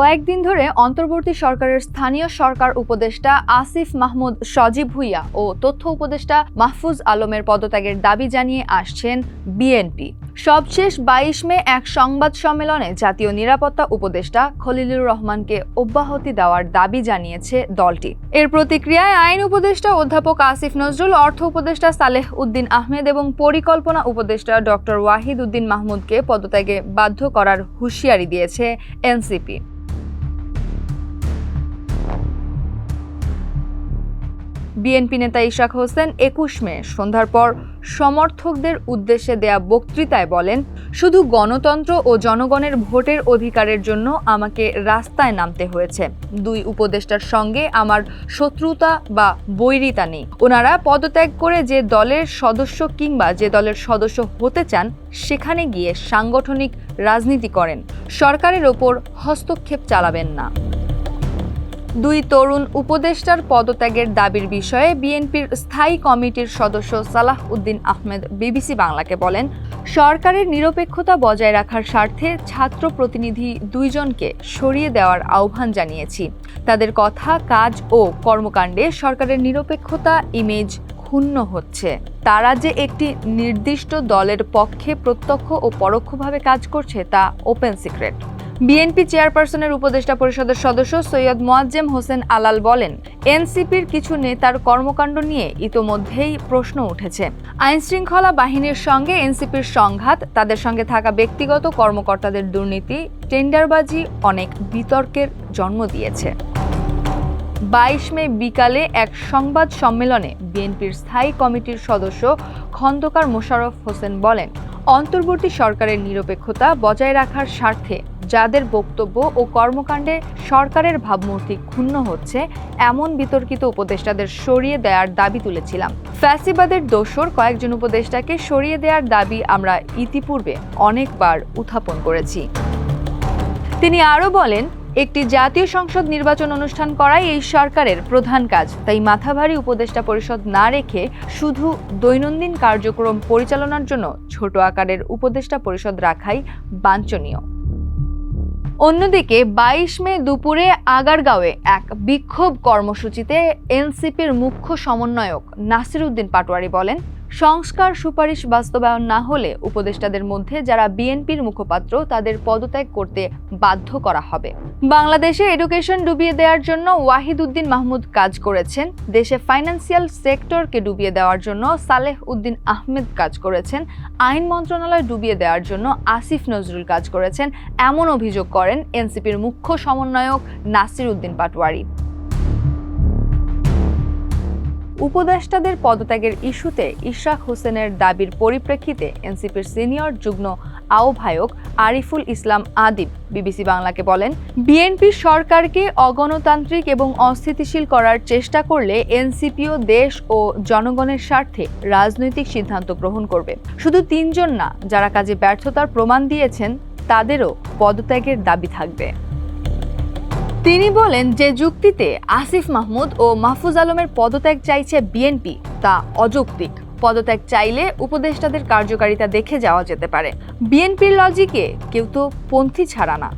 কয়েকদিন ধরে অন্তর্বর্তী সরকারের স্থানীয় সরকার উপদেষ্টা আসিফ মাহমুদ সজীব ভুইয়া ও তথ্য উপদেষ্টা মাহফুজ আলমের পদত্যাগের দাবি জানিয়ে আসছেন বিএনপি। সবশেষ বাইশ মে এক সংবাদ সম্মেলনে জাতীয় নিরাপত্তা উপদেষ্টা খলিলুর রহমানকে অব্যাহতি দেওয়ার দাবি জানিয়েছে দলটি। এর প্রতিক্রিয়ায় আইন উপদেষ্টা অধ্যাপক আসিফ নজরুল, অর্থ উপদেষ্টা সালেহ উদ্দিন আহমেদ এবং পরিকল্পনা উপদেষ্টা ডক্টর ওয়াহিদ উদ্দিন মাহমুদকে পদত্যাগে বাধ্য করার হুঁশিয়ারি দিয়েছে এনসিপি। বিএনপি নেতা ইশাক হোসেন একুশ মে সন্ধ্যার পর সমর্থকদের উদ্দেশ্যে দেয়া বক্তৃতায় বলেন, শুধু গণতন্ত্র ও জনগণের ভোটের অধিকারের জন্য আমাকে রাস্তায় নামতে হয়েছে। দুই উপদেষ্টার সঙ্গে আমার শত্রুতা বা বৈরিতা নেই। ওনারা পদত্যাগ করে যে দলের সদস্য কিংবা যে দলের সদস্য হতে চান, সেখানে গিয়ে সাংগঠনিক রাজনীতি করেন। সরকারের ওপর হস্তক্ষেপ চালাবেন না। দুই তরুণ উপদেষ্টার পদত্যাগের দাবির বিষয়ে বিএনপির স্থায়ী কমিটির সদস্য সালাহ উদ্দিন আহমেদ বিবিসি বাংলাকে বলেন, সরকারের নিরপেক্ষতা বজায় রাখার স্বার্থে ছাত্র প্রতিনিধি দুইজনকে সরিয়ে দেওয়ার আহ্বান জানিয়েছি। তাদের কথা, কাজ ও কর্মকাণ্ডে সরকারের নিরপেক্ষতা ইমেজ ক্ষুণ্ণ হচ্ছে। তারা যে একটি নির্দিষ্ট দলের পক্ষে প্রত্যক্ষ ও পরোক্ষভাবে কাজ করছে তা ওপেন সিক্রেট। বিএনপি চেয়ারপারসনের উপদেষ্টা পরিষদের সদস্য সৈয়দ মোয়াজ্জেম হোসেন আলাল বলেন, এনসিপির কিছু নেতার কর্মকাণ্ড নিয়ে ইতোমধ্যেই প্রশ্ন উঠেছে। আইন শৃঙ্খলা বাহিনীর সঙ্গে এনসিপির সংঘাত, তাদের সঙ্গে থাকা ব্যক্তিগত কর্মকর্তাদের দুর্নীতি, টেন্ডারবাজি অনেক বিতর্কের জন্ম দিয়েছে। বাইশ মে বিকালে এক সংবাদ সম্মেলনে বিএনপির স্থায়ী কমিটির সদস্য খন্দকার মোশাররফ হোসেন বলেন, অন্তর্বর্তী সরকারের নিরপেক্ষতা বজায় রাখার স্বার্থে যাদের বক্তব্য ও কর্মকাণ্ডে সরকারের ভাবমূর্তি ক্ষুণ্ণ হচ্ছে, এমন বিতর্কিত উপদেষ্টাদের সরিয়ে দেওয়ার দাবি তুলেছিলাম। ফ্যাসিবাদের দোসর কয়েকজন উপদেষ্টাকে সরিয়ে দেওয়ার দাবি আমরা ইতিপূর্বে অনেকবার উত্থাপন করেছি। তিনি আরও বলেন, একটি জাতীয় সংসদ নির্বাচন অনুষ্ঠান করাই এই সরকারের প্রধান কাজ, তাই মাথাভারী উপদেষ্টা পরিষদ না রেখে শুধু দৈনন্দিন কার্যক্রম পরিচালনার জন্য ছোট আকারের উপদেষ্টা পরিষদ রাখাই বাঞ্ছনীয়। অন্যদিকে বাইশ মে দুপুরে আগারগাঁওয়ে এক বিক্ষোভ কর্মসূচিতে এনসিপির মুখ্য সমন্বয়ক নাসির উদ্দিন পাটোয়ারি বলেন সংস্কার সুপারিশ বাস্তবায়ন না হলে উপদেষ্টাদের মধ্যে যারা বিএনপির মুখপাত্র, তাদের পদত্যাগ করতে বাধ্য করা হবে। বাংলাদেশে এডুকেশন ডুবিয়ে দেওয়ার জন্য ওয়াহিদ উদ্দিন মাহমুদ কাজ করেছেন। দেশে ফাইন্যান্সিয়াল সেক্টরকে ডুবিয়ে দেওয়ার জন্য সালেহ উদ্দিন আহমেদ কাজ করেছেন। আইন মন্ত্রণালয় ডুবিয়ে দেওয়ার জন্য আসিফ নজরুল কাজ করেছেন। এমন অভিযোগ করেন এনসিপির মুখ্য সমন্বয়ক নাসির উদ্দিন পাটোয়ারি। উপদেষ্টাদের পদত্যাগের ইস্যুতে ইশরাক হোসেনের দাবির পরিপ্রেক্ষিতে এনসিপির সিনিয়র যুগ্ম আহ্বায়ক আরিফুল ইসলাম আদিব বিবিসি বাংলাকে বলেন, বিএনপি সরকারকে অগণতান্ত্রিক এবং অস্থিতিশীল করার চেষ্টা করলে এনসিপিও দেশ ও জনগণের স্বার্থে রাজনৈতিক সিদ্ধান্ত গ্রহণ করবে। শুধু তিনজন না, যারা কাজে ব্যর্থতার প্রমাণ দিয়েছেন, তাদেরও পদত্যাগের দাবি থাকবে। তিনি বলেন যে যুক্তিতে আসিফ মাহমুদ ও মাহফুজ আলমের পদত্যাগ চাইছে বিএনপি, তা অযৌক্তিক। পদত্যাগ চাইলে উপদেষ্টাদের কার্যকারিতা দেখে যাওয়া যেতে পারে। বিএনপির লজিকে কেউ তো পন্থী ছাড়া না।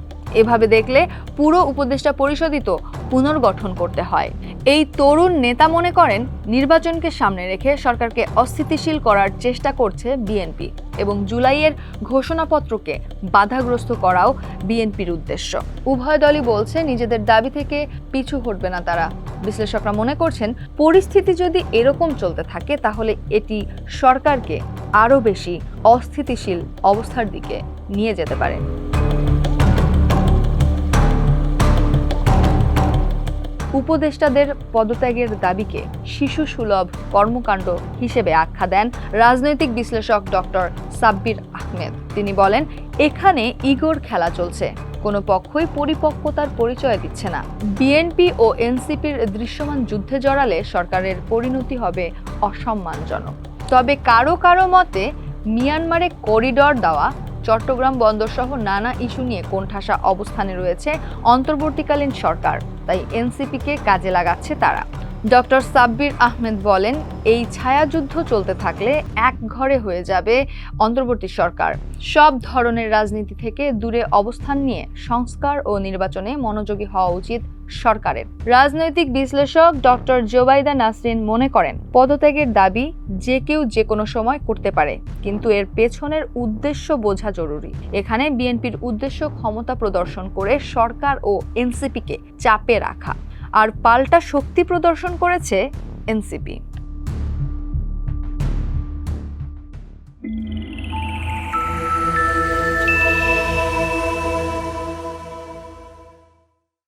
এভাবে দেখলে পুরো উপদেষ্টা পরিষদই তো পুনর্গঠন করতে হয়। এই তরুণ নেতা মনে করেন নির্বাচনকে সামনে রেখে সরকারকে অস্থিতিশীল করার চেষ্টা করছে বিএনপি এবং জুলাইয়ের ঘোষণাপত্রকে বাধাগ্রস্ত করাও বিএনপির উদ্দেশ্য। উভয় দলই বলছে নিজেদের দাবি থেকে পিছু হটবে না তারা। বিশ্লেষকরা মনে করছেন পরিস্থিতি যদি এরকম চলতে থাকে তাহলে এটি সরকারকে আরও বেশি অস্থিতিশীল অবস্থার দিকে নিয়ে যেতে পারে। উপদেষ্টাদের পদত্যাগের দাবিকে শিশু সুলভ কর্মকাণ্ড হিসেবে আখ্যা দেন রাজনৈতিক বিশ্লেষক ডক্টর সাব্বির আহমেদ। তিনি বলেন, এখানে ইগোর খেলা চলছে। কোনো পক্ষই পরিপক্কতার পরিচয় দিচ্ছে না। বিএনপি ও এনসিপির দৃশ্যমান যুদ্ধে জড়ালে সরকারের পরিণতি হবে অসম্মানজনক। তবে কারও কারও মতে, মিয়ানমারে করিডর দেওয়া চট্টগ্রাম বন্দর সহ নানা ইস্যু নিয়ে কোণঠাসা অবস্থানে রয়েছে অন্তর্বর্তীকালীন সরকার। তাই এনসিপিকে কাজে লাগাচ্ছে তারা। ডক্টর সাব্বির আহমেদ বলেন, এই ছায়াযুদ্ধ চলতে থাকলে এক ঘরে হয়ে যাবে অন্তর্বর্তী সরকার। সব ধরনের রাজনীতি থেকে দূরে অবস্থান নিয়ে সংস্কার ও নির্বাচনে মনোযোগী হওয়া উচিত সরকারের। রাজনৈতিক বিশ্লেষক ডক্টর জোবাইদা নাসরিন মনে করেন, পদত্যাগের দাবি যে কেউ যে কোনো সময় করতে পারে, কিন্তু এর পেছনের উদ্দেশ্য বোঝা জরুরি। এখানে বিএনপির উদ্দেশ্য ক্ষমতা প্রদর্শন করে সরকার ও এনসিপিকে চাপে রাখা। আর পাল্টা শক্তি প্রদর্শন করেছে এনসিপি।